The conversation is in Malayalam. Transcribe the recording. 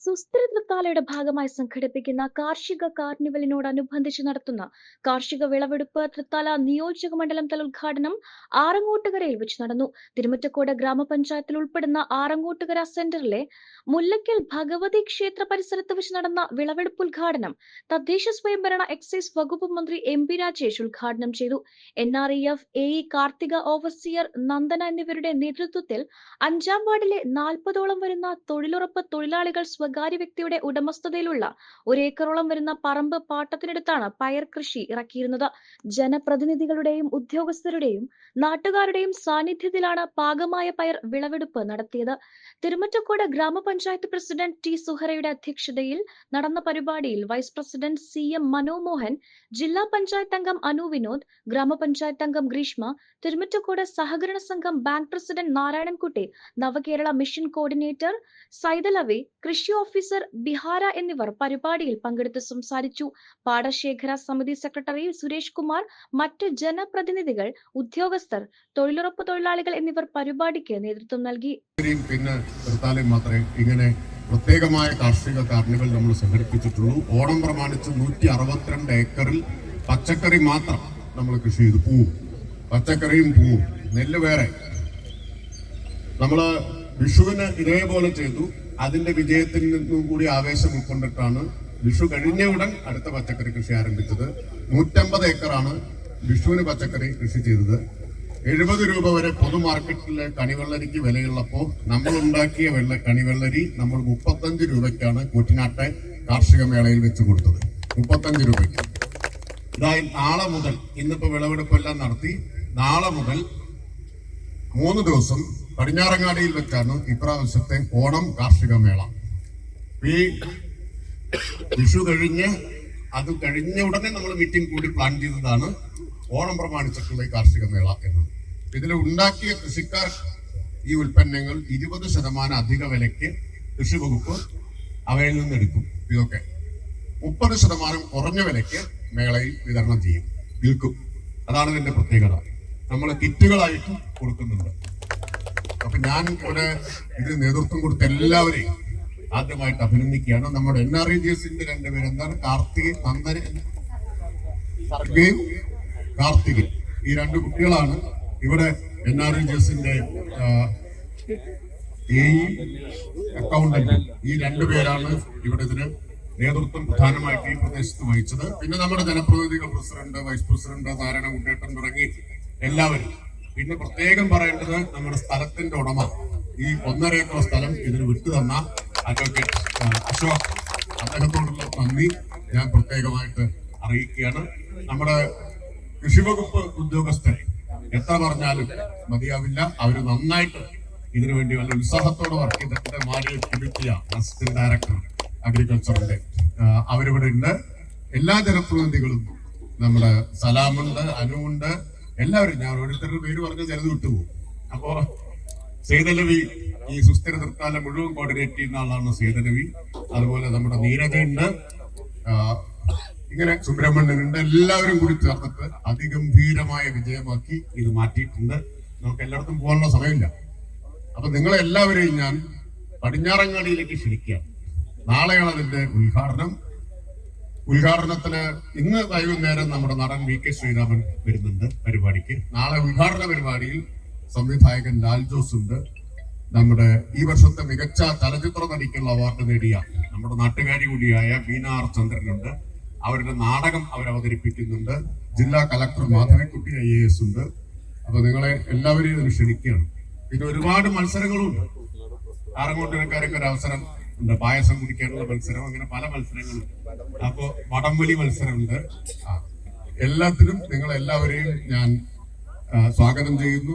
സുസ്ഥിര തൃത്താലയുടെ ഭാഗമായി സംഘടിപ്പിക്കുന്ന കാർഷിക കാർണിവലിനോടനുബന്ധിച്ച് നടത്തുന്ന കാർഷിക വിളവെടുപ്പ് തൃത്താല നിയോജക മണ്ഡലം തല ഉദ്ഘാടനം ആറങ്ങോട്ടുകരയിൽ വെച്ച് നടന്നു. തിരുമറ്റക്കോട് ഗ്രാമപഞ്ചായത്തിൽ ഉൾപ്പെടുന്ന ആറങ്ങോട്ടുകര സെന്ററിലെ മുല്ലക്കൽ ഭഗവതി ക്ഷേത്ര പരിസരത്ത് വെച്ച് നടന്ന വിളവെടുപ്പ് ഉദ്ഘാടനം തദ്ദേശ സ്വയംഭരണ എക്സൈസ് വകുപ്പ് മന്ത്രി എം പി രാജേഷ് ഉദ്ഘാടനം ചെയ്തു. N R E F A E Karthika overseer Nandana എന്നിവരുടെ നേതൃത്വത്തിൽ അഞ്ചാം വാർഡിലെ നാൽപ്പതോളം വരുന്ന തൊഴിലുറപ്പ് തൊഴിലാളികൾ സ്വകാര്യ വ്യക്തിയുടെ ഉടമസ്ഥതയിലുള്ള ഒരേക്കറോളം വരുന്ന പറമ്പ് പാട്ടത്തിനെടുത്താണ് പയർ കൃഷി ഇറക്കിയിരുന്നത്. ജനപ്രതിനിധികളുടെയും ഉദ്യോഗസ്ഥരുടെയും നാട്ടുകാരുടെയും സാന്നിധ്യത്തിലാണ് പാകമായ പയർ വിളവെടുപ്പ് നടത്തിയത്. തിരുമറ്റക്കോട് ഗ്രാമപഞ്ചായത്ത് പ്രസിഡന്റ് ടി സുഹറയുടെ അധ്യക്ഷതയിൽ നടന്ന പരിപാടിയിൽ vice president C M Manomohan ജില്ലാ പഞ്ചായത്ത് അംഗം അനു വിനോദ് ഗ്രാമപഞ്ചായത്ത് അംഗം ഗ്രീഷ്മ തിരുമറ്റക്കോട് സഹകരണ സംഘം bank president Narayanankutty Navakerala mission coordinator Saithalavi കൃഷി ഓഫീസർ ബിഹാര എന്നിവർ പരിപാടിയിൽ പങ്കെടുത്ത് സംസാരിച്ചു. പാടശേഖര സമിതി സെക്രട്ടറി സുരേഷ് കുമാർ മറ്റ് ജനപ്രതിനിധികൾ ഉദ്യോഗസ്ഥർ തൊഴിലുറപ്പ് തൊഴിലാളികൾ എന്നിവർ പരിപാടിക്ക് നേതൃത്വം നൽകി. പിന്നെ മാത്രമേ ഇങ്ങനെ പ്രത്യേകമായ കാർഷിക കാർണിവൽ നമ്മൾ സംഘടിപ്പിച്ചിട്ടുള്ളൂ. ഓണം പ്രമാണിച്ച് നൂറ്റി അറുപത്തിരണ്ട് ഏക്കറിൽ പച്ചക്കറി മാത്രം നമ്മൾ കൃഷി ചെയ്തു പൂവും. പച്ചക്കറിയും പൂവും. നെല്ല് വേറെ. നമ്മൾ വിഷുവിന് ഇതേപോലെ ചെയ്തു. അതിന്റെ വിജയത്തിൽ നിന്നും കൂടി ആവേശം ഉൾക്കൊണ്ടിട്ടാണ് വിഷു കഴിഞ്ഞ ഉടൻ അടുത്ത പച്ചക്കറി കൃഷി ആരംഭിച്ചത്. നൂറ്റമ്പത് ഏക്കറാണ് വിഷുവിന് പച്ചക്കറി കൃഷി ചെയ്തത്. എഴുപത് രൂപ വരെ പൊതു മാർക്കറ്റിലെ കണിവെള്ളരിക്ക് വിലയുള്ളപ്പോൾ നമ്മൾ ഉണ്ടാക്കിയ വെള്ള കണിവെള്ളരി നമ്മൾ മുപ്പത്തഞ്ച് രൂപയ്ക്കാണ് കൂറ്റനാട്ടെ കാർഷിക മേളയിൽ വെച്ച് കൊടുത്തത്. മുപ്പത്തഞ്ച് രൂപയ്ക്ക്. ഇതായി നാളെ മുതൽ ഇന്നിപ്പോ വിളവെടുപ്പെല്ലാം നടത്തി നാളെ മുതൽ മൂന്ന് ദിവസം പടിഞ്ഞാറങ്ങാടിയിൽ വെച്ചാണ് ഇപ്രാവശ്യത്തെ ഓണം കാർഷിക മേള. ഈ വിഷു കഴിഞ്ഞ് അത് കഴിഞ്ഞ ഉടനെ നമ്മൾ മീറ്റിംഗ് കൂടി പ്ലാൻ ചെയ്തതാണ് ഓണം പ്രമാണിച്ചിട്ടുള്ള ഈ കാർഷിക മേള എന്നത് ഇതിൽ ഉണ്ടാക്കിയ കൃഷിക്കാർ ഈ ഉൽപ്പന്നങ്ങൾ ഇരുപത് ശതമാനം അധിക വിലയ്ക്ക് കൃഷി വകുപ്പ് അവയിൽ നിന്ന് എടുക്കും. ഇതൊക്കെ മുപ്പത് ശതമാനം കുറഞ്ഞ വിലയ്ക്ക് മേളയിൽ വിതരണം ചെയ്യും. വിൽക്കും. അതാണ് ഇതിന്റെ പ്രത്യേകത. നമ്മൾ കിറ്റുകളായിട്ട് കൊടുക്കുന്നുണ്ട്. അപ്പൊ ഞാൻ ഇവിടെ ഇതിന് നേതൃത്വം കൊടുത്ത എല്ലാവരെയും ആദ്യമായിട്ട് അഭിനന്ദിക്കുകയാണ്. നമ്മുടെ എൻ ആർ ഇ ജി എസിന്റെ രണ്ടുപേരും എന്താണ്? കാർത്തിക് നന്ദൻ സർഗയും കാർത്തിക്. ഈ രണ്ട് കുട്ടികളാണ് ഇവിടെ എൻ ആർ ഇ ജി എസിന്റെ അക്കൗണ്ടന്റ് ഈ രണ്ടുപേരാണ് ഇവിടെ ഇതിന് നേതൃത്വം പ്രധാനമായിട്ട് ഈ പ്രദേശത്ത് വഹിച്ചത്. പിന്നെ നമ്മുടെ ജനപ്രതിനിധികൾ president vice president Narayana Kuttettan തുടങ്ങി എല്ലാവരും. പിന്നെ പ്രത്യേകം പറയേണ്ടത് നമ്മുടെ സ്ഥലത്തിന്റെ ഉടമ. ഈ ഒന്നര ഏക്കർ സ്ഥലം ഇതിന് വിട്ടു തന്ന അഡ്വക്കേറ്റ് അശോക്. അദ്ദേഹത്തോടുള്ള നന്ദി. ഞാൻ പ്രത്യേകമായിട്ട് അറിയിക്കുകയാണ്. നമ്മുടെ കൃഷിവകുപ്പ് ഉദ്യോഗസ്ഥരെ എത്ര പറഞ്ഞാലും മതിയാവില്ല. അവർ നന്നായിട്ട് ഇതിനു വേണ്ടി നല്ല ഉത്സാഹത്തോടെ വർക്ക് ചെയ്തിട്ട് മാലിയ കുമിറ്റിയ അസിസ്റ്റന്റ് ഡയറക്ടർ അഗ്രികൾച്ചറിന്റെ അവരിവിടെ ഉണ്ട്. എല്ലാ ജനപ്രതിനിധികളും നമ്മുടെ സലാമുണ്ട് അനുവുണ്ട്. എല്ലാവരും ഞാൻ ഓരോരുത്തരുടെ പേര് പറഞ്ഞ ചിലത് വിട്ടുപോകും. അപ്പോ സേതലവി ഈ സുസ്ഥിര നൃത്താലം മുഴുവൻ കോർഡിനേറ്റ് ചെയ്യുന്ന ആളാണ് സേതലവി അതുപോലെ നമ്മുടെ നീരജയുണ്ട് ഇങ്ങനെ സുബ്രഹ്മണ്യനുണ്ട്. എല്ലാവരും കൂടി ചേർത്തിട്ട് അതിഗംഭീരമായ വിജയമാക്കി ഇത് മാറ്റിയിട്ടുണ്ട്. നമുക്ക് എല്ലായിടത്തും പോകാനുള്ള സമയമില്ല. അപ്പൊ നിങ്ങളെ എല്ലാവരെയും ഞാൻ പടിഞ്ഞാറങ്ങാടിയിലേക്ക് ക്ഷണിക്കാം നാളെയാണ് അതിന്റെ ഉദ്ഘാടനം. ഉദ്ഘാടനത്തിന് ഇന്ന് വൈകുന്നേരം നമ്മുടെ നടൻ വി കെ ശ്രീരാമൻ വരുന്നുണ്ട് പരിപാടിക്ക്. നാളെ ഉദ്ഘാടന പരിപാടിയിൽ സംവിധായകൻ ലാൽ ജോസ് ഉണ്ട്. നമ്മുടെ ഈ വർഷത്തെ മികച്ച ചലച്ചിത്ര നടിക്കുള്ള അവാർഡ് നേടിയ നമ്മുടെ നാട്ടുകാരി കൂടിയായ ബീന ആർ ചന്ദ്രനുണ്ട്. അവരുടെ നാടകം അവർ അവതരിപ്പിക്കുന്നുണ്ട്. ജില്ലാ collector Madhavikutty I A S ഉണ്ട്. അപ്പൊ നിങ്ങളെ എല്ലാവരെയും ഇതിന് ക്ഷണിക്കുകയാണ്. പിന്നെ ഒരുപാട് മത്സരങ്ങളുണ്ട്. ആറങ്ങോട്ടുകാരൊക്കെ ഒരു അവസരം ഉണ്ട്. പായസം കുടിക്കാനുള്ള മത്സരം അങ്ങനെ പല മത്സരങ്ങളും അപ്പോ വടംവലി മത്സരമുണ്ട്. എല്ലാത്തിനും നിങ്ങൾ എല്ലാവരെയും ഞാൻ സ്വാഗതം ചെയ്യുന്നു.